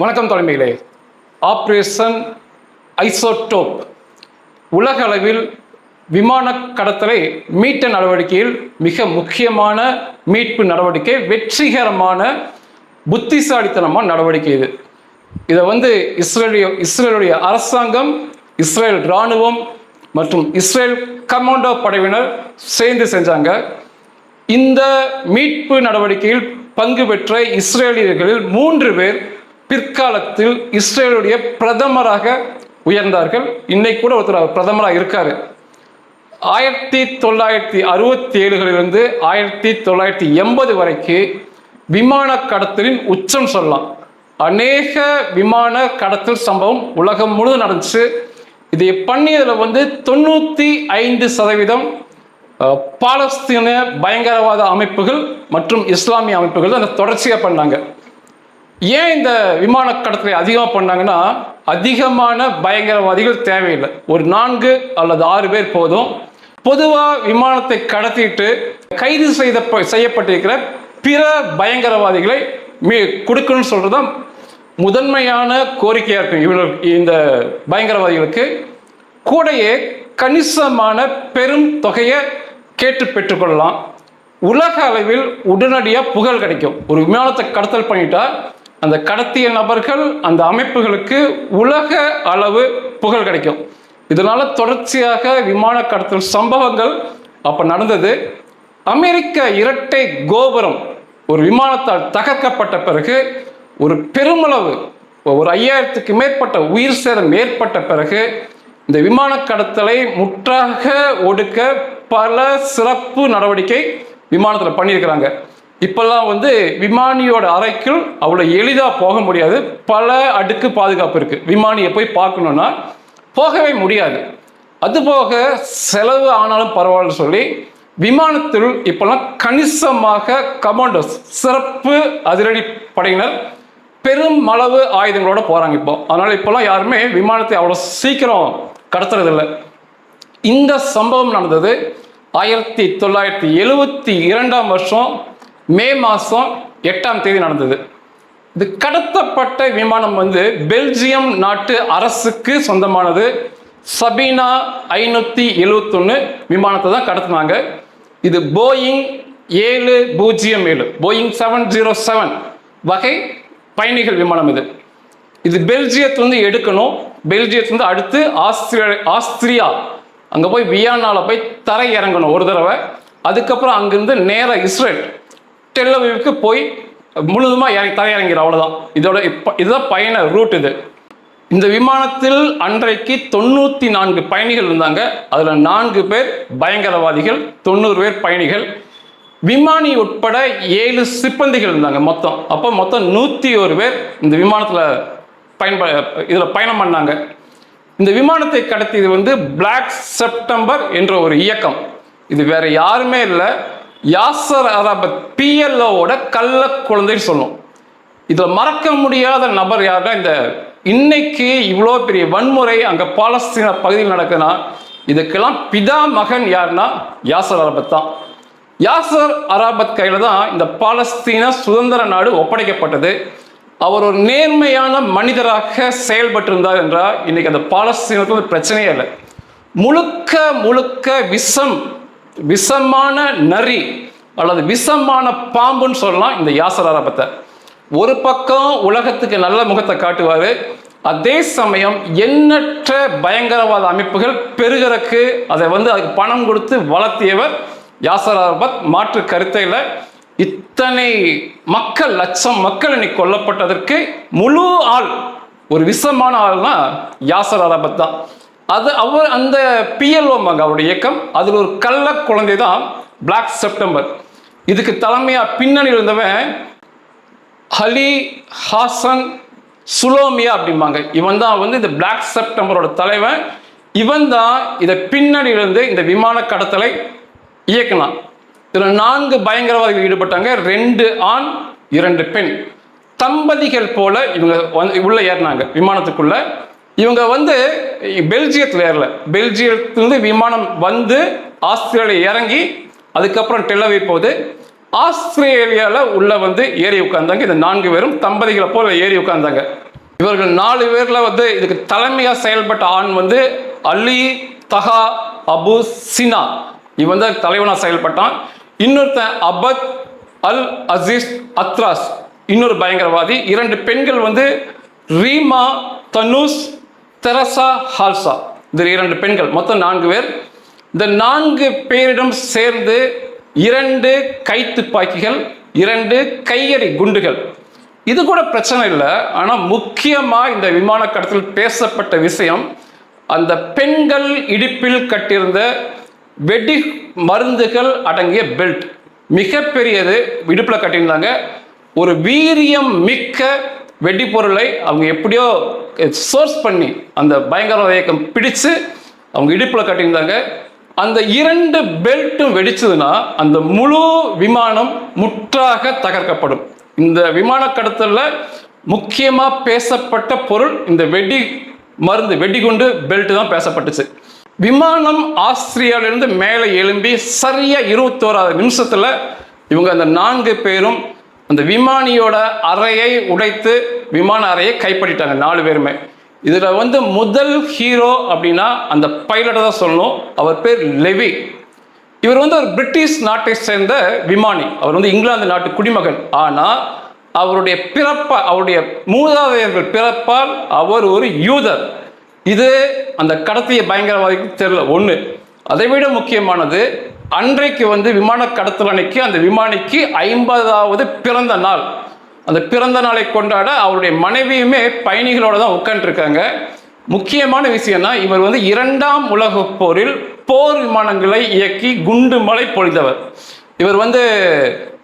வணக்கம் தலைமையிலே operation isotope உலக அளவில் விமான கடத்தலை மீட்ட நடவடிக்கையில் மிக முக்கியமான மீட்பு நடவடிக்கை வெற்றிகரமான புத்திசாலித்தனமான நடவடிக்கை இது. இதை வந்து இஸ்ரேலிய இஸ்ரேலுடைய அரசாங்கம் இஸ்ரேல் இராணுவம் மற்றும் இஸ்ரேல் கமாண்டோ படையினர் சேர்ந்து செஞ்சாங்க. இந்த மீட்பு நடவடிக்கையில் பங்கு பெற்ற இஸ்ரேலியர்களில் மூன்று பேர் பிற்காலத்தில் இஸ்ரேலுடைய பிரதமராக உயர்ந்தார்கள். இன்னைக்கு கூட ஒருத்தர் பிரதமராக இருக்காரு. ஆயிரத்தி தொள்ளாயிரத்தி அறுபத்தி ஏழுகளிலிருந்து ஆயிரத்தி தொள்ளாயிரத்தி எண்பது வரைக்கும் விமான கடத்தலின் உச்சம் சொல்லலாம். அநேக விமான கடத்தல் சம்பவம் உலகம் முழுவதும் நடந்துச்சு. இதை பண்ணியதில் வந்து தொண்ணூற்றி ஐந்து சதவீதம் பாலஸ்தீன பயங்கரவாத அமைப்புகள் மற்றும் இஸ்லாமிய அமைப்புகள் தான் அந்த தொடர்ச்சியாக பண்ணாங்க. ஏன் இந்த விமான கடத்தலை அதிகமாக பண்ணாங்கன்னா அதிகமான பயங்கரவாதிகள் தேவையில்லை. ஒரு நான்கு அல்லது ஆறு பேர் போதும். பொதுவாக விமானத்தை கடத்திட்டு கைது செய்த செய்யப்பட்டிருக்கிற பிற பயங்கரவாதிகளை மீ கொடுக்கணும்னு சொல்கிறது தான் முதன்மையான கோரிக்கையாக இருக்கும் இவர்கள் இந்த பயங்கரவாதிகளுக்கு. கூடையே கணிசமான பெரும் தொகையை கேட்டு பெற்றுக்கொள்ளலாம். உலக அளவில் உடனடியாக புகழ் கிடைக்கும். ஒரு விமானத்தை கடத்தல் பண்ணிட்டா அந்த கடத்திய நபர்கள் அந்த அமைப்புகளுக்கு உலக அளவு புகழ் கிடைக்கும். இதனால தொடர்ச்சியாக விமான கடத்தல் சம்பவங்கள் அப்போ நடந்தது. அமெரிக்க இரட்டை கோபுரம் ஒரு விமானத்தால் தகர்க்கப்பட்ட பிறகு ஒரு பெருமளவு ஒரு ஐயாயிரத்துக்கு மேற்பட்ட உயிர் சேதம் ஏற்பட்ட பிறகு இந்த விமான கடத்தலை முற்றாக ஒடுக்க பல சிறப்பு நடவடிக்கை விமானத்தில் பண்ணியிருக்கிறாங்க. இப்போல்லாம் வந்து விமானியோட அறைக்குள் அவ்வளோ எளிதாக போக முடியாது. பல அடுக்கு பாதுகாப்பு இருக்குது விமானியை போய் பார்க்கணுன்னா போகவே முடியாது. அதுபோக செலவு ஆனாலும் பரவாயில்ல சொல்லி விமானத்தில் இப்போல்லாம் கணிசமாக கமாண்டோஸ் சிறப்பு அதிரடி படையினர் பெரும் அளவு ஆயுதங்களோட போகிறாங்க இப்போ. அதனால் இப்போல்லாம் யாருமே விமானத்தை அவ்வளோ சீக்கிரம் கடத்துறதில்லை. இந்த சம்பவம் நடந்தது ஆயிரத்தி தொள்ளாயிரத்தி எழுவத்தி இரண்டாம் வருஷம் மே மாதம் எட்டாம் தேதி நடந்தது. இது கடத்தப்பட்ட விமானம் வந்து பெல்ஜியம் நாட்டு அரசுக்கு சொந்தமானது. சபீனா ஐநூற்றி எழுவத்தொன்று விமானத்தை தான் கடத்துனாங்க. இது போயிங் ஏழு பூஜ்ஜியம் ஏழு போயிங் செவன் ஜீரோ செவன் வகை பயணிகள் விமானம் இது. இது பெல்ஜியத்துலேருந்து எடுக்கணும். பெல்ஜியத்துலேருந்து அடுத்து ஆஸ்திரே ஆஸ்திரியா. அங்கே போய் வியானாவில் போய் தரை இறங்கணும் ஒரு தடவை. அதுக்கப்புறம் அங்கேருந்து நேராக இஸ்ரேல். டெல்லவிவுக்கு போய் முழுதுமாக இறங்கி தரையிறங்கிடும் அவ்வளோதான் இதோட இப்போ இதுதான் பயண ரூட் இது. இந்த விமானத்தில் அன்றைக்கு தொண்ணூற்றி நான்கு பயணிகள் இருந்தாங்க. அதில் நான்கு பேர் பயங்கரவாதிகள் தொண்ணூறு பேர் பயணிகள். விமானி உட்பட ஏழு சிப்பந்திகள் இருந்தாங்க மொத்தம். அப்போ மொத்தம் நூற்றி ஒரு பேர் இந்த விமானத்தில் பயன்ப இதில் பயணம் பண்ணாங்க. இந்த விமானத்தை கடத்தியது வந்து பிளாக் செப்டம்பர் என்ற ஒரு இயக்கம். இது வேற யாருமே இல்லை. யாசர் அரபத் பிஎல்ஓவோட கள்ள குழந்தைன்னு சொல்லும். இதில் மறக்க முடியாத நபர் யாருன்னா இந்த இன்னைக்கு இவ்வளோ பெரிய வன்முறை அங்கே பாலஸ்தீன பகுதியில் நடக்குதுன்னா இதுக்கெல்லாம் பிதா மகன் யாருன்னா யாசர் அரபத் தான். யாசர் அராபத் கையில் தான் இந்த பாலஸ்தீன சுதந்திர நாடு ஒப்படைக்கப்பட்டது. அவர் ஒரு நேர்மையான மனிதராக செயல்பட்டிருந்தார் என்றால் இன்னைக்கு அந்த பாலஸ்தீனத்துக்கு ஒரு பிரச்சனையே இல்லை. முழுக்க முழுக்க விஷம் விஷமான நரி அல்லது விஷமான பாம்புன்னு சொல்லலாம் இந்த யாசர் அரபத்தை ஒரு பக்கம் உலகத்துக்கு நல்ல முகத்தை காட்டுவார். அதே சமயம் எண்ணற்ற பயங்கரவாத அமைப்புகள் பெருகிறக்கு அதை வந்து அதுக்கு பணம் கொடுத்து வளர்த்தியவர் யாசர் அரபத் மாற்று கருத்தையில் இத்தனை மக்கள் லட்சம் மக்கள் இன்னைக்கு கொல்லப்பட்டதற்கு முழு ஆள் ஒரு விஷமான ஆள்னா யாசர் அரபத் தான். அது அவர் அந்த பிஎல்ஓம்பாங்க அவருடைய இயக்கம். அதில் ஒரு கள்ள குழந்தை தான் பிளாக் செப்டம்பர் இதுக்கு தலைமையாக பின்னணி இருந்தவன் ஹலி ஹாசன் சுலோமியா அப்படிம்பாங்க. இவன் தான் வந்து இந்த பிளாக் செப்டம்பரோட தலைவன். இவன் தான் இதை பின்னணி இருந்து இந்த விமான கடத்தலை இயக்கலாம் இதில் நான்கு பயங்கரவாதிகள் ஈடுபட்டாங்க. ரெண்டு ஆண் இரண்டு பெண். தம்பதிகள் போல இவங்க வந்து உள்ள ஏறினாங்க விமானத்துக்குள்ள. இவங்க வந்து பெல்ஜியத்தில் ஏறல. பெல்ஜியத்திலிருந்து விமானம் வந்து ஆஸ்திரேலியா இறங்கி அதுக்கப்புறம் டெல்லவி போகுது. ஆஸ்திரேலியாவில் உள்ள வந்து ஏறி உட்கார்ந்தாங்க. இந்த நான்கு பேரும் தம்பதிகளை போல ஏறி உட்கார்ந்தாங்க. இவர்கள் நாலு பேர்ல வந்து இதுக்கு தலைமையா செயல்பட்ட ஆண் வந்து அலி தஹா அபு சினா. இவன் தான் தலைவனா செயல்பட்டான். இன்னொருத்தன் அபத் அல் அசீஸ் அத்ராஸ். இன்னொரு பயங்கரவாதி. இரண்டு பெண்கள் வந்து ரீமா தனுஷ் தெரசா ஹால்சா. இந்த இரண்டு பெண்கள் மொத்தம் நான்கு பேர். இந்த நான்கு பேரிடம் சேர்ந்து இரண்டு கை துப்பாக்கிகள் இரண்டு கையெறி குண்டுகள். இது கூட பிரச்சனை இல்லை ஆனால் முக்கியமாக இந்த விமான கடத்தில் பேசப்பட்ட விஷயம் அந்த பெண்கள் இடுப்பில் கட்டியிருந்த வெடி மருந்துகள் அடங்கிய பெல்ட் மிகப்பெரியது இடுப்பில் கட்டியிருந்தாங்க. ஒரு வீரியம் மிக்க வெடிப்பொருளை அவங்க எப்படியோ சோர்ஸ் பண்ணி அந்த பயங்கரவாத இயக்கம் பிடிச்சு அவங்க இடுப்பில் கட்டியிருந்தாங்க. அந்த இரண்டு பெல்ட்டும் வெடிச்சதுன்னா அந்த முழு விமானம் முற்றாக தகர்க்கப்படும். இந்த விமான கடத்தலில் முக்கியமாக பேசப்பட்ட பொருள் இந்த வெடி மருந்து வெடிகுண்டு பெல்ட் தான் பேசப்பட்டுச்சு. விமானம் ஆஸ்திரியாவிலிருந்து மேலே எழும்பி சரியாக இருபத்தோராது நிமிஷத்தில் இவங்க அந்த நான்கு பேரும் அந்த விமானியோட அறையை உடைத்து விமான அறையை கைப்பற்றிட்டாங்க நாலு பேருமே. இதில் வந்து முதல் ஹீரோ அப்படின்னா அந்த பைலட்டை தான் சொல்லணும். அவர் பேர் லெவி. இவர் வந்து ஒரு பிரிட்டிஷ் நாட்டை சேர்ந்த விமானி. அவர் வந்து இங்கிலாந்து நாட்டு குடிமகன். ஆனால் அவருடைய பிறப்ப அவருடைய மூதாதையர்கள் பிறப்பால் அவர் ஒரு யூதர். இது அந்த கடத்திய பயங்கரவாதிக்கு தெரியல. ஒன்று அதை விட முக்கியமானது அன்றைக்கு வந்து விமான கடத்தல் அன்னைக்கு அந்த விமானிக்கு ஐம்பதாவது பிறந்த நாள். அந்த பிறந்த நாளை கொண்டாட அவருடைய மனைவியுமே பயணிகளோட தான் உட்காந்துருக்காங்க முக்கியமான விஷயம்னா இவர் வந்து இரண்டாம் உலக போரில் போர் விமானங்களை இயக்கி குண்டு மலை பொழிந்தவர். இவர் வந்து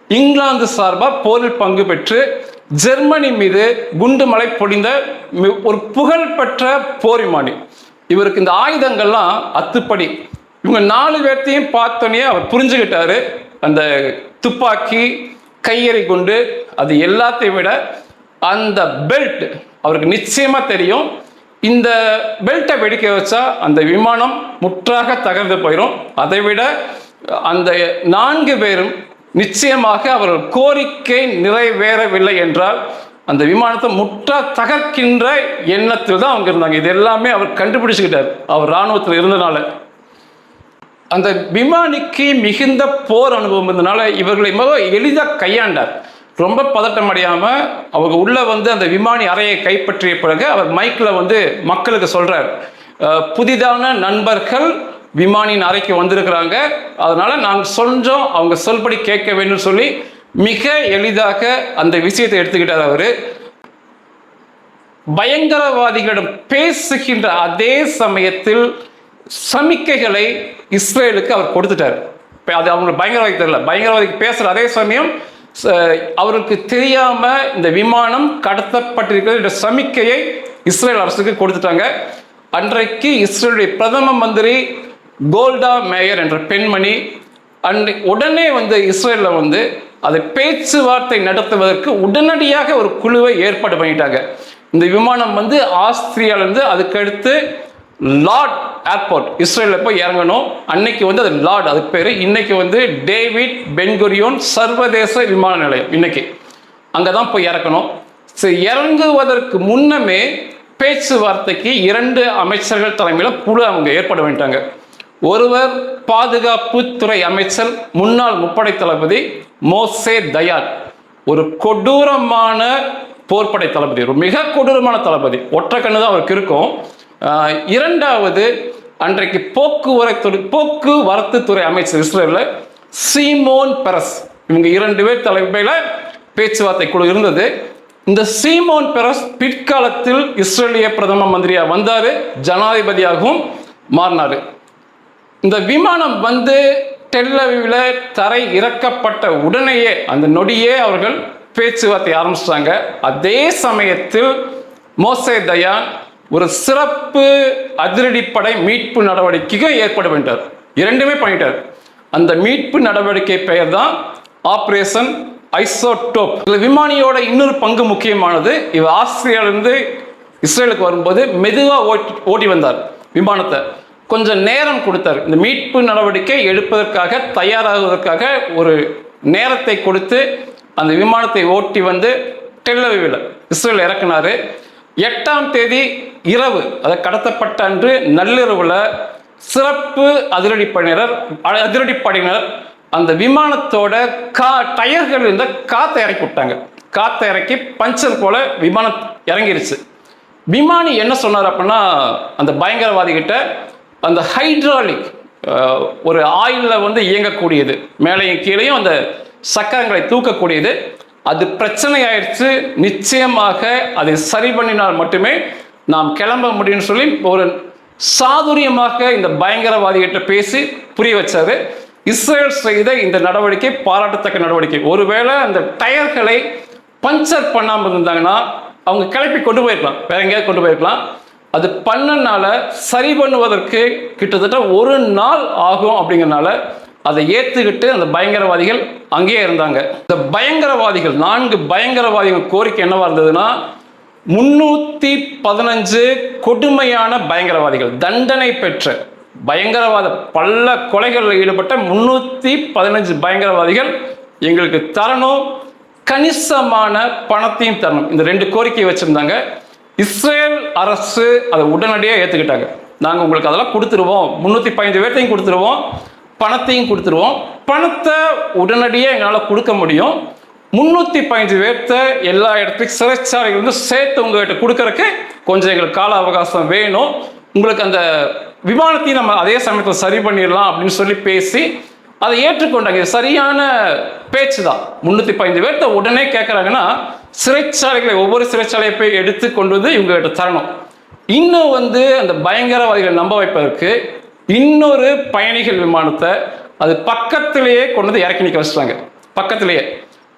இங்கிலாந்து சார்பாக போரில் பங்கு பெற்று ஜெர்மனி மீது குண்டு மலை பொழிந்த ஒரு புகழ்பெற்ற போர் விமானி. இவருக்கு இந்த ஆயுதங்கள்லாம் அத்துப்படி. இவங்க நாலு பேர்த்தையும் பார்த்தோன்னே அவர் புரிஞ்சுக்கிட்டாரு அந்த துப்பாக்கி கையெறி குண்டு அது எல்லாத்தையும் விட அந்த பெல்ட் அவருக்கு நிச்சயமா தெரியும். இந்த பெல்ட்டை வெடிக்க வச்சா அந்த விமானம் முற்றாக தகர்ந்து போயிடும் அதை விட அந்த நான்கு பேரும் நிச்சயமாக அவர்கள் கோரிக்கை நிறைவேறவில்லை என்றால் அந்த விமானத்தை முற்றா தகர்க்கின்ற எண்ணத்தில் தான் அவங்க இருந்தாங்க. இது எல்லாமே அவர் கண்டுபிடிச்சுக்கிட்டார். அவர் இராணுவத்தில் இருந்தனால. அந்த விமானிக்கு மிகுந்த போர் அனுபவம் இருந்தனால இவர்களை மிக எளிதாக கையாண்டார். ரொம்ப பதட்டம் அடையாமல் அவங்க உள்ளே வந்து அந்த விமானி அறையை கைப்பற்றிய பிறகு அவர் மைக்கில் வந்து மக்களுக்கு சொல்கிறார் புதிதான நண்பர்கள் விமானியின் அறைக்கு வந்திருக்கிறாங்க. அதனால் நாங்கள் சொல்கிறோம் அவங்க சொல்படி கேட்க வேண்டும் சொல்லி மிக எளிதாக அந்த விஷயத்தை எடுத்துக்கிட்டார் அவர். பயங்கரவாதிகளிடம் பேசுகின்ற அதே சமயத்தில் சமிக்கைகளை இஸ்ரேலுக்கு அவர் கொடுத்துட்டார். அது அவங்களுக்கு பயங்கரவாதி தெரியல. பயங்கரவாதிக்கு பேசுகிற அதே சமயம் அவருக்கு தெரியாமல் இந்த விமானம் கடத்தப்பட்டிருக்கிறது. என்ற சமிக்கையை இஸ்ரேல் அரசுக்கு கொடுத்துட்டாங்க. அன்றைக்கு இஸ்ரேலுடைய பிரதம மந்திரி கோல்டா மேயர் என்ற பெண்மணி அன்றை உடனே வந்து இஸ்ரேலில் வந்து அதை பேச்சுவார்த்தை நடத்துவதற்கு உடனடியாக ஒரு குழுவை ஏற்பாடு பண்ணிட்டாங்க. இந்த விமானம் வந்து ஆஸ்திரியாவிலேருந்து அதுக்கடுத்து லார்ட் ஏர்போர்ட் இஸ்ரேலில் போய் இறங்கணும். அன்னைக்கு வந்து அது லார்ட் அதுக்கு பேர். இன்னைக்கு வந்து டேவிட் பென்குரியோன் சர்வதேச விமான நிலையம். இன்னைக்கு. அங்கே தான் போய் இறக்கணும். இறங்குவதற்கு முன்னமே பேச்சுவார்த்தைக்கு இரண்டு அமைச்சர்கள் தலைமையில் குழு அவங்க ஏற்பட வேண்டாங்க ஒருவர் பாதுகாப்பு துறை அமைச்சர் முன்னாள் முப்படை தளபதி மோசே தயார் ஒரு கொடூரமான போர்ப்படை தளபதி. ஒரு மிக கொடூரமான தளபதி. ஒற்றை கண்ணு தான் அவருக்கு இருக்கும். இரண்டாவது அன்றைக்கு போக்குவரத்து போக்குவரத்து துறை அமைச்சர் இஸ்ரேலில் சீமோன் பெரஸ். இவங்க இரண்டு பேர் தலைமையில் பேச்சுவார்த்தை குழு இருந்தது. இந்த சீமோன் பெரஸ் பிற்காலத்தில் இஸ்ரேலிய பிரதம மந்திரியாக வந்தார் ஜனாதிபதியாகவும் மாறினார். இந்த விமானம் வந்து டெல்லவில் தரை இறக்கப்பட்ட உடனேயே அந்த நொடியே அவர்கள் பேச்சுவார்த்தை ஆரம்பிச்சிட்டாங்க. அதே சமயத்தில் மோசே தயான் ஒரு சிறப்பு அதிரடிப்படை மீட்பு நடவடிக்கைக்கு ஏற்பாடு பண்ணிட்டார் இரண்டுமே பண்ணிட்டார். அந்த மீட்பு நடவடிக்கை பெயர் தான் ஆப்ரேஷன் ஐசோடோப். இந்த விமானியோட இன்னொரு பங்கு முக்கியமானது இவர் ஆஸ்திரியாவிலிருந்து இஸ்ரேலுக்கு வரும்போது மெதுவாக ஓட்டி ஓட்டி வந்தார் விமானத்தை. கொஞ்சம் நேரம் கொடுத்தார். இந்த மீட்பு நடவடிக்கை எடுப்பதற்காக தயாராகுவதற்காக ஒரு நேரத்தை கொடுத்து அந்த விமானத்தை ஓட்டி வந்து டெல்லவிவில் இஸ்ரேல் இறக்குனாரு. எட்டாம் தேதி இரவு அதை கடத்தப்பட்ட அன்று நள்ளிரவில் சிறப்பு அதிரடிப்படையினர் அதிரடிப்படையினர் அந்த விமானத்தோட கா டயர்கள் இருந்த காற்றை இறக்கி விட்டாங்க. காற்றை இறக்கி பஞ்சர் போல விமானம் இறங்கிருச்சு. விமானி என்ன சொன்னார் அப்படின்னா அந்த பயங்கரவாதிகிட்ட அந்த ஹைட்ராலிக் ஒரு ஆயிலில் வந்து இயங்கக்கூடியது மேலேயும் கீழேயும் அந்த சக்கரங்களை தூக்கக்கூடியது அது பிரச்சனை ஆயிடுச்சு நிச்சயமாக அதை சரி பண்ணினால் மட்டுமே நாம் கிளம்ப முடியும்னு சொல்லி ஒரு சாதுரியமாக இந்த பயங்கரவாதிகிட்ட பேசி புரிய வச்சாரு. இஸ்ரேல் செய்த இந்த நடவடிக்கை பாராட்டத்தக்க நடவடிக்கை. ஒருவேளை அந்த டயர்களை பஞ்சர் பண்ணாமல் இருந்தாங்கன்னா அவங்க கிளப்பி கொண்டு போயிருக்கலாம். வேற எங்கேயாவது கொண்டு போயிருக்கலாம். அது பண்ணனால சரி பண்ணுவதற்கு கிட்டத்தட்ட ஒரு நாள் ஆகும் அப்படிங்கிறனால அதை ஏற்றுக்கிட்டு அந்த பயங்கரவாதிகள் அங்கேயே இருந்தாங்க. இந்த பயங்கரவாதிகள் நான்கு பயங்கரவாதிகள் கோரிக்கை என்னவா இருந்ததுன்னா முன்னூத்தி பதினஞ்சு கொடுமையான பயங்கரவாதிகள் தண்டனை பெற்ற பயங்கரவாத பல கொலைகளில் ஈடுபட்ட முன்னூத்தி பதினஞ்சு பயங்கரவாதிகள் எங்களுக்கு தரணும் கணிசமான பணத்தையும் தரணும். இந்த ரெண்டு கோரிக்கையை வச்சுருந்தாங்க. இஸ்ரேல் அரசு அதை உடனடியாக ஏற்றுக்கிட்டாங்க நாங்கள் உங்களுக்கு அதெல்லாம் கொடுத்துருவோம். முந்நூற்றி பதினஞ்சு பேர்த்தையும் கொடுத்துருவோம். பணத்தையும் கொடுத்துருவோம். பணத்தை உடனடியாக எங்களால் கொடுக்க முடியும். முந்நூற்றி பதினஞ்சு பேர்த்த எல்லா இடத்துக்கும் சிறைச்சாலைகள் வந்து சேர்த்து உங்கள்கிட்ட கொடுக்கறக்கு கொஞ்சம் எங்களுக்கு கால அவகாசம் வேணும். உங்களுக்கு அந்த விமானத்தையும் நம்ம அதே சமயத்தில் சரி பண்ணிடலாம் அப்படின்னு சொல்லி பேசி அதை ஏற்றுக்கொண்டாங்க. இது சரியான பேச்சு தான் முந்நூற்றி பதினஞ்சு பேர்த்த உடனே கேட்குறாங்கன்னா சிறைச்சாலைகளை ஒவ்வொரு சிறைச்சாலையை போய் எடுத்து கொண்டு வந்து இவங்ககிட்ட தரணும். இன்னும் வந்து அந்த பயங்கரவாதிகளை நம்ப வைப்பதற்கு இன்னொரு பயணிகள் விமானத்தை அது பக்கத்திலேயே கொண்டு வந்து இறக்கி நிற்க வச்சுட்டாங்க. பக்கத்திலேயே.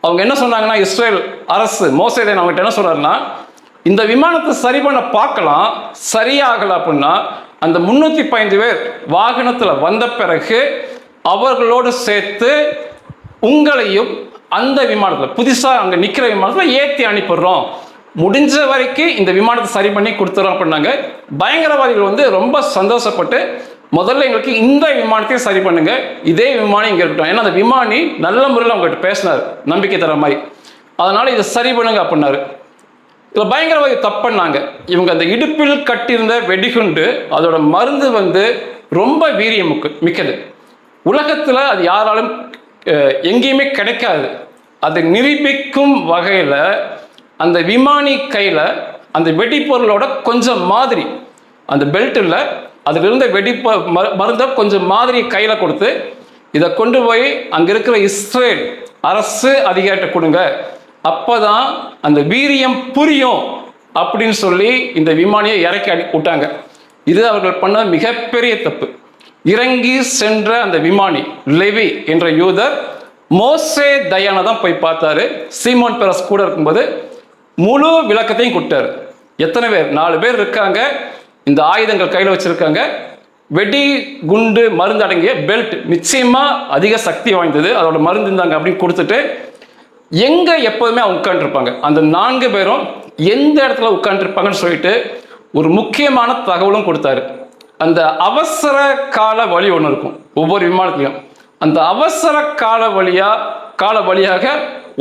அவங்க என்ன சொன்னாங்கன்னா இஸ்ரேல் அரசு மோசேதன் அவங்ககிட்ட என்ன சொல்கிறாருன்னா இந்த விமானத்தை சரி பண்ண பார்க்கலாம் சரியாகலை அப்படின்னா அந்த முந்நூற்றி பதினஞ்சு பேர் வாகனத்தில் வந்த பிறகு அவர்களோடு சேர்த்து உங்களையும் அந்த விமானத்தில் புதுசாக அங்கே நிற்கிற விமானத்தில் ஏற்றி அனுப்பிடுறோம். முடிஞ்ச வரைக்கும் இந்த விமானத்தை சரி பண்ணி கொடுத்துறோம் அப்படின்னாங்க. பயங்கரவாதிகள் வந்து ரொம்ப சந்தோஷப்பட்டு முதல்ல எங்களுக்கு இந்த விமானத்தையும் சரி பண்ணுங்க. இதே விமானம் இங்கே இருக்கட்டும். ஏன்னா அந்த விமானி நல்ல முறையில் அவங்ககிட்ட பேசினார். நம்பிக்கை தர மாதிரி. அதனால் இதை சரி பண்ணுங்க அப்படின்னாரு. இதில் பயங்கரவாதி தப்புனாங்க இவங்க அந்த இடுப்பில் கட்டியிருந்த வெடிகுண்டு அதோட மருந்து வந்து ரொம்ப வீரியம் மிக்கது. உலகத்தில் அது யாராலும் எங்கேயுமே கிடைக்காது. அதை நிரூபிக்கும் வகையில் அந்த விமானி கையில் அந்த வெடிப்பொருளோட கொஞ்சம் மாதிரி அந்த பெல்ட்டில் அதில் வெடிப்ப மரு- மருந்தை கொஞ்சம் மாதிரி கையில் கொடுத்து இதை கொண்டு போய் அங்கே இருக்கிற இஸ்ரேல் அரசு அதிகாரிட்ட கொடுங்க. அப்பதான் அந்த வீரியம் புரியும் அப்படின்னு சொல்லி இந்த விமானியை இறக்கி அடி விட்டாங்க. இது அவர்கள் பண்ண மிகப்பெரிய தப்பு. இறங்கி சென்ற அந்த விமானி லெவி என்ற யூதர் மோசே தயானை தான் போய் பார்த்தாரு. சீமோன் பெரஸ் கூட இருக்கும்போது முழு விளக்கத்தையும் கொடுத்தாரு. எத்தனை பேர்? நாலு பேர் இருக்காங்க. இந்த ஆயுதங்கள் கையில் வச்சிருக்காங்க. வெடி குண்டு மருந்து அடங்கிய பெல்ட் நிச்சயமா அதிக சக்தி வாய்ந்தது. அதோட மருந்து இருந்தாங்க அப்படின்னு கொடுத்துட்டு எங்க எப்போதுமே அவங்க உட்காந்துருப்பாங்க அந்த நான்கு பேரும் எந்த இடத்துல உட்காந்துருப்பாங்கன்னு சொல்லிட்டு ஒரு முக்கியமான தகவலும் கொடுத்தாரு. அந்த அவசர கால வழி ஒன்று இருக்கும். ஒவ்வொரு விமானத்துலையும். அந்த அவசர கால வழியா கால வழியாக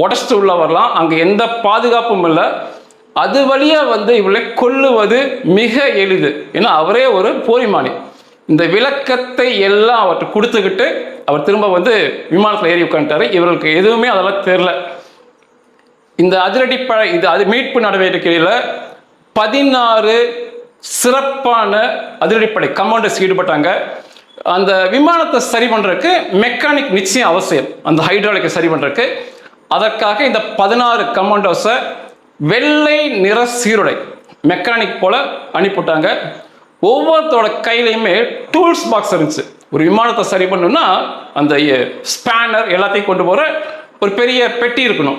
உடச்சிட்டு உள்ள வரலாம். அங்கே எந்த பாதுகாப்பும் இல்லை. அது வழியா வந்து இவளை கொல்லுவது மிக எளிது. ஏன்னா அவரே ஒரு போரிமானி. இந்த விளக்கத்தை எல்லாம் அவர்கிட்ட கொடுத்துக்கிட்டு அவர் திரும்ப வந்து விமானத்தில் ஏறி உட்காந்துட்டாரு இவர்களுக்கு எதுவுமே அதெல்லாம் தெரில. இந்த அதிரடி பழ இது அது மீட்பு நடவடிக்கையில் பதினாறு சிறப்பான அதிரடிப்படை கமாண்டர்ஸ் ஈடுபட்டாங்க. அந்த விமானத்தை சரி பண்ணுறதுக்கு மெக்கானிக் நிச்சயம் அவசியம். அந்த ஹைட்ராலிக்கை சரி பண்ணுறதுக்கு அதற்காக இந்த பதினாறு கமாண்டோஸை வெள்ளை நிற சீருடை. மெக்கானிக் போல அனுப்பிவிட்டாங்க ஒவ்வொருத்தரோட கையிலையுமே டூல்ஸ் பாக்ஸ் இருந்துச்சு. ஒரு விமானத்தை சரி பண்ணணும்னா அந்த ஸ்பேனர் எல்லாத்தையும் கொண்டு போகிற ஒரு பெரிய பெட்டி இருக்கணும்.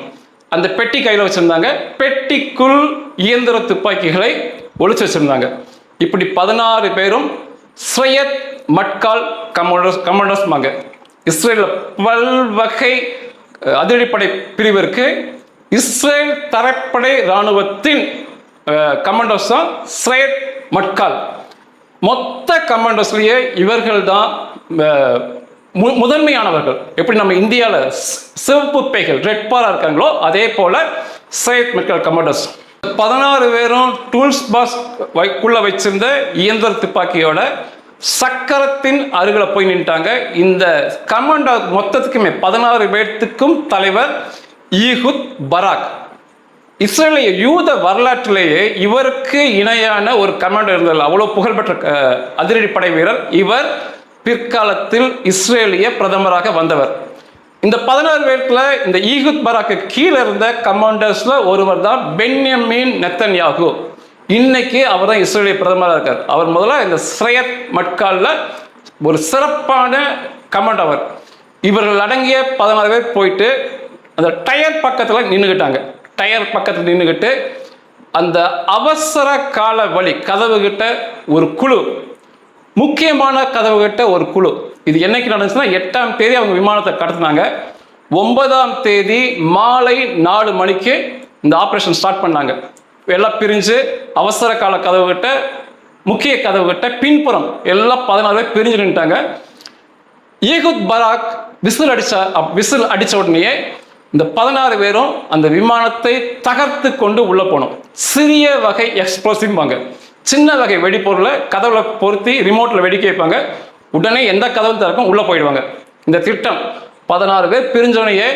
அந்த பெட்டி கையில் வச்சுருந்தாங்க. பெட்டிக்குள் இயந்திர துப்பாக்கிகளை ஒழிச்சு வச்சுருந்தாங்க. இப்படி பதினாறு பேரும் ஸ்ரயத் மட்கால் கமாண்டர்ஸ் கமாண்டர்ஸ்மாங்க இஸ்ரேலில் பல்வகை அதிரடிப்படை பிரிவிற்கு இஸ்ரேல் தரப்படை இராணுவத்தின் கமாண்டர்ஸ் தான் ஸ்ரயத் மட்கால். மொத்த கமாண்டர்ஸ்லேயே இவர்கள் தான் முதன்மையானவர்கள். எப்படி நம்ம இந்தியாவில் சிவப்பு பேய்கள் ரெட் பாராக இருக்காங்களோ அதே போல் சையத் மட்கால் கமாண்டர்ஸ் பதினாறு பேரும் டூல்ஸ் பாஸ் வைக்குள்ள வச்சிருந்த இயந்திர துப்பாக்கியோட சக்கரத்தின் அருகில் போய் நின்ட்டாங்க. இந்த கமாண்டர் மொத்தத்துக்குமே பதினாறு பேர்த்துக்கும் தலைவர் ஈஹுத் பராக். இஸ்ரேலிய யூத வரலாற்றிலேயே இவருக்கு இணையான ஒரு கமாண்டர் இருந்தது அவ்வளோ புகழ்பெற்ற அதிரடி அதிரடிப்படை வீரர். இவர் பிற்காலத்தில் இஸ்ரேலிய பிரதமராக வந்தவர். இந்த பதினாறு பேர்ல இந்த ஈகுத் பராக்கு கீழே இருந்த கமாண்டர்ஸ்ல ஒருவர் தான் பென்யமீன் நெத்தன்யாகு. இன்னைக்கு அவர் தான் இஸ்ரேலிய பிரதமராக இருக்கார். அவர் முதல்ல இந்த ஸ்ரேயத் மட்காலில் ஒரு சிறப்பான கமாண்ட் அவர் இவர்கள் அடங்கிய பதினாறு பேர் போயிட்டு அந்த டயர் பக்கத்தில் நின்றுக்கிட்டாங்க டயர் பக்கத்தில் நின்றுக்கிட்டு அந்த அவசர கால வழி கதவுகிட்ட ஒரு குழு முக்கியமான கதவுகிட்ட ஒரு குழு. இது என்னைக்கு நடந்துச்சுன்னா எட்டாம் தேதி அவங்க விமானத்தை கடத்தினாங்க. ஒன்பதாம் தேதி மாலை நாலு மணிக்கு இந்த ஆப்ரேஷன் ஸ்டார்ட் பண்ணாங்க. எல்லாம் பிரிஞ்சு அவசர கால கதவுகிட்ட முக்கிய கதவுகிட்ட பின்புறம் எல்லாம் பதினாறு பேர் பிரிஞ்சு நின்ட்டாங்க ஈகுத் பராக் விசில் அடிச்ச விசில் அடித்த உடனேயே இந்த பதினாறு பேரும் அந்த விமானத்தை தகர்த்து கொண்டு உள்ள போனோம். சிறிய வகை எக்ஸ்ப்ளோசிவ்வாங்க சின்ன வகை வெடிப்பொருளை கதவுல பொருத்தி ரிமோட்ல வெடிக்க வைப்பாங்க. உடனே எந்த கதவு திறக்கும்? உள்ள போயிடுவாங்க. இந்த திட்டம் பதினாறு பேர் பிரிஞ்சோடனேயே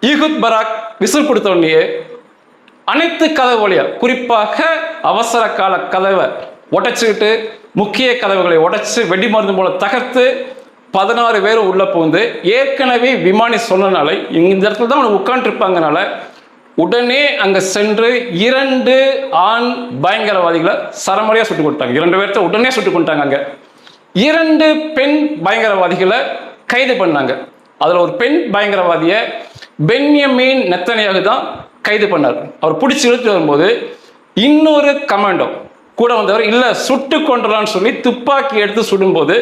ஈகுத் பராக் விசில் கொடுத்த அனைத்து கதவு வழியா குறிப்பாக அவசர கால கதவை உடைச்சுக்கிட்டு முக்கிய கதவுகளை உடைச்சு வெடி மருந்து மூலம் தகர்த்து பதினாறு பேர் உள்ளே புகுந்து ஏற்கனவே விமானி சொன்னனால இந்த இடத்துல தான் அவங்க உட்காந்துருப்பாங்கனால உடனே அங்கே சென்று இரண்டு ஆண் பயங்கரவாதிகளை சரமரியாக சுட்டு கொடுத்தாங்க. இரண்டு பேர்த்த உடனே சுட்டு கொண்டாங்க அங்கே. இரண்டு பெண் பயங்கரவாதிகளை கைது பண்ணாங்க. அதில் ஒரு பெண் பயங்கரவாதியை பென்யமீன் நெத்தனையாக தான் கைது பண்ணார். அவர் பிடிச்சி இழுத்து வரும்போது இன்னொரு கமாண்டோ கூட வந்தவர் இல்லை சுட்டு கொண்டலான்னு சொல்லி துப்பாக்கி எடுத்து சுடும்போது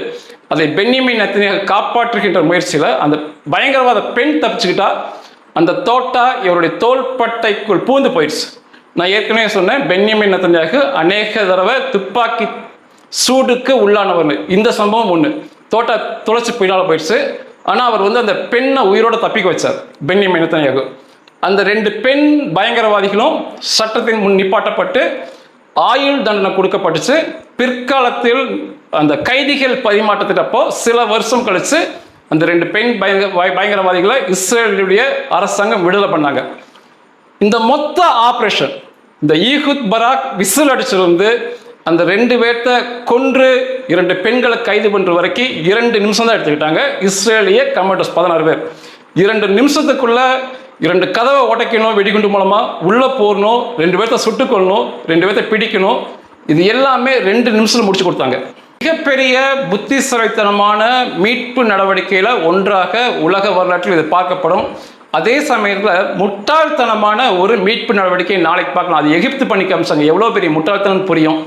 அதை பென்னியமின் நத்தினியாக காப்பாற்றுகின்ற முயற்சியில் அந்த பயங்கரவாத பெண் தப்பிச்சுக்கிட்டா அந்த தோட்டா இவருடைய தோள்பட்டைக்குள் பூந்து போயிடுச்சு. நான் ஏற்கனவே சொன்னேன் பென்யமின் நத்தன்யாகு அநேக தடவை துப்பாக்கி சூடுக்கு உள்ளானவர் இந்த சம்பவம் ஒன்று தோட்டா துளைச்சி பின்னால் போயிடுச்சு. ஆனால் அவர் வந்து அந்த பெண்ணை உயிரோட தப்பிக்க வச்சார் பென்யமின் நத்தன்யாகு அந்த ரெண்டு பெண் பயங்கரவாதிகளும் சட்டத்தின் முன் நிப்பாட்டப்பட்டு ஆயுள் தண்டனை கொடுக்கப்பட்டுச்சு. பிற்காலத்தில் அந்த கைதிகள் பரிமாற்றத்திட்டப்போ சில வருஷம் கழித்து அந்த ரெண்டு பெண் பயங்கர பயங்கரவாதிகளை இஸ்ரேலுடைய அரசாங்கம் விடுதலை பண்ணாங்க. இந்த மொத்த ஆப்ரேஷன் இந்த ஈஹுத் பராக் விசில் அடிச்சிருந்து அந்த ரெண்டு பேர்த்த கொன்று இரண்டு பெண்களை கைது பண்ணுற வரைக்கும் இரண்டு நிமிஷம் தான் எடுத்துக்கிட்டாங்க. இஸ்ரேலிய கமாண்டோஸ் பதினாறு பேர். இரண்டு நிமிஷத்துக்குள்ள இரண்டு கதவை உடைக்கணும் வெடிகுண்டு மூலமாக உள்ளே போடணும் ரெண்டு பேர்த்த சுட்டுக்கொள்ளணும் ரெண்டு பேர்த்த பிடிக்கணும். இது எல்லாமே ரெண்டு நிமிஷத்தில் முடிச்சு கொடுத்தாங்க. மிகப்பெரிய புத்திசுரைத்தனமான மீட்பு நடவடிக்கையில் ஒன்றாக உலக வரலாற்றில் இது பார்க்கப்படும். அதே சமயத்தில் முட்டாள்தனமான ஒரு மீட்பு நடவடிக்கை நாளைக்கு பார்க்கலாம். அது எகிப்து பண்ணி காமிச்சாங்க எவ்வளோ பெரிய முட்டாள்தனம் புரியும்.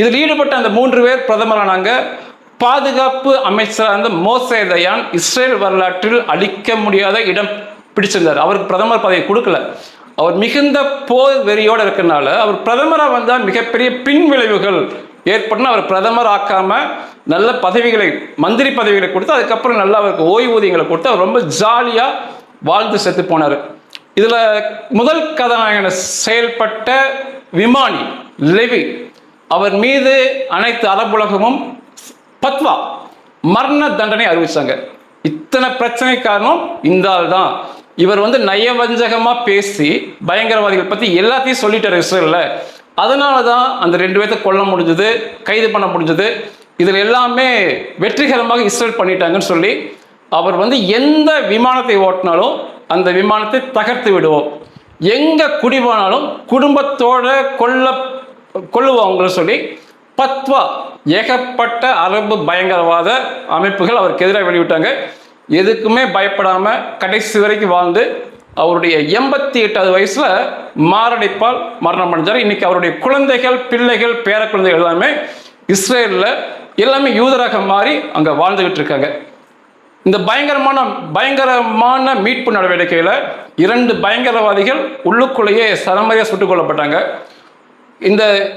இதில் ஈடுபட்ட அந்த மூன்று பேர் பிரதமரானாங்க. பாதுகாப்பு அமைச்சராக இருந்த மோசே தயான் இஸ்ரேல் வரலாற்றில் அழிக்க முடியாத இடம் பிடிச்சிருந்தார். அவருக்கு பிரதமர் பதவி கொடுக்கல. அவர் மிகுந்த போர் வெறியோடு இருக்கிறனால அவர் பிரதமராக வந்தால் மிகப்பெரிய பின் விளைவுகள் ஏற்பட்டு அவர் பிரதமர் ஆக்காம நல்ல பதவிகளை மந்திரி பதவிகளை கொடுத்து அதுக்கப்புறம் நல்லா அவருக்கு ஓய்வூதியங்களை கொடுத்து அவர் ரொம்ப ஜாலியாக வாழ்ந்து செத்து போனார். இதில் முதல் கதாநாயகன செயல்பட்ட விமானி லெவி அவர் மீது அனைத்து அரபுலகமும் பத்வா மரண தண்டனை அறிவிச்சாங்க. இத்தனை பிரச்சனை காரணம் இந்த ஆள் தான். இவர் வந்து நயவஞ்சகமாக பேசி பயங்கரவாதிகள் பற்றி எல்லாத்தையும் சொல்லிட்டார் இஸ்ரேலில். அதனால தான் அந்த ரெண்டு பேர்த்த கொல்ல முடிஞ்சது கைது பண்ண முடிஞ்சது. இதில் எல்லாமே வெற்றிகரமாக இஸ்ரேல் பண்ணிட்டாங்கன்னு சொல்லி அவர் வந்து எந்த விமானத்தை ஓட்டினாலும் அந்த விமானத்தை தகர்த்து விடுவோம். எங்கே குடிபோனாலும் குடும்பத்தோட கொல்ல கொள்ளுவாங்கன்னு சொல்லி பத்வா ஏகப்பட்ட அரபு பயங்கரவாத அமைப்புகள் அவருக்கு எதிராக வெளியிட்டாங்க. எதுக்குமே பயப்படாமல் கடைசி வரைக்கும் வாழ்ந்து அவருடைய எண்பத்தி எட்டாவது வயசில் மாரடைப்பால் மரணம் அடைஞ்சார். இன்னைக்கு அவருடைய குழந்தைகள் பிள்ளைகள் பேர குழந்தைகள் எல்லாமே இஸ்ரேலில் எல்லாமே யூதராக மாறி அங்கே வாழ்ந்துகிட்டு இருக்காங்க. இந்த பயங்கரமான பயங்கரமான மீட்பு நடவடிக்கையில் இரண்டு பயங்கரவாதிகள் உள்ளுக்குள்ளேயே சரமரியாக சுட்டுக் கொல்லப்பட்டாங்க. இந்த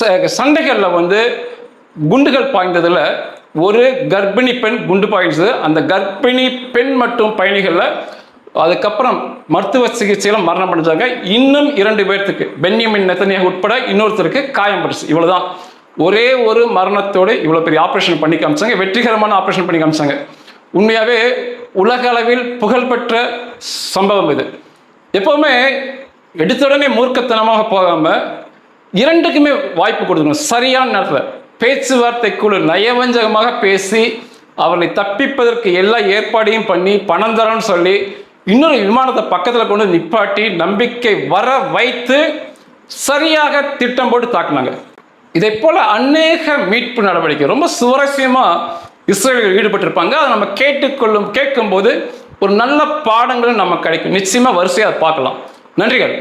ச- வந்து குண்டுகள் பாய்ந்ததில் ஒரு கர்ப்பிணி பெண் குண்டு பாய்ந்தது. அந்த கர்ப்பிணி பெண் மற்றும் பயணிகளில் அதுக்கப்புறம் மருத்துவ சிகிச்சையில மரணம் அடைஞ்சாங்க. இன்னும் இரண்டு பேர்த்துக்கு பென்யமின் நெத்தனியாக உட்பட இன்னொருத்தருக்கு காயம் பட்டுச்சு இவ்வளவுதான். ஒரே ஒரு மரணத்தோடு இவ்வளவு பெரிய ஆபரேஷன் பண்ணி காமிச்சாங்க. வெற்றிகரமான ஆபரேஷன் பண்ணி காமிச்சாங்க. உண்மையாவே உலக அளவில் புகழ்பெற்ற சம்பவம் இது. எப்பவுமே எடுத்த உடனே மூர்க்கத்தனமாக போகாம இரண்டுக்குமே வாய்ப்பு கொடுக்கணும். சரியான நேரத்தில் பேச்சுவார்த்தைக்குழு நயவஞ்சகமாக பேசி அவர்களை தப்பிப்பதற்கு எல்லா ஏற்பாடையும் பண்ணி பணம் தரேன்னு சொல்லி இன்னொரு விமானத்தை பக்கத்தில் கொண்டு நிப்பாட்டி நம்பிக்கை வர வைத்து சரியாக திட்டம் போட்டு தாக்குனாங்க. இதை போல அநேக மீட்பு நடவடிக்கை ரொம்ப சுவாரஸ்யமா இஸ்ரேலில் ஈடுபட்டிருப்பாங்க. அதை நம்ம கேட்டுக்கொள்ளும் கேட்கும்போது ஒரு நல்ல பாடங்களும் நம்ம கிடைக்கும். நிச்சயமா வரிசையாக அதை பார்க்கலாம். நன்றிகள்.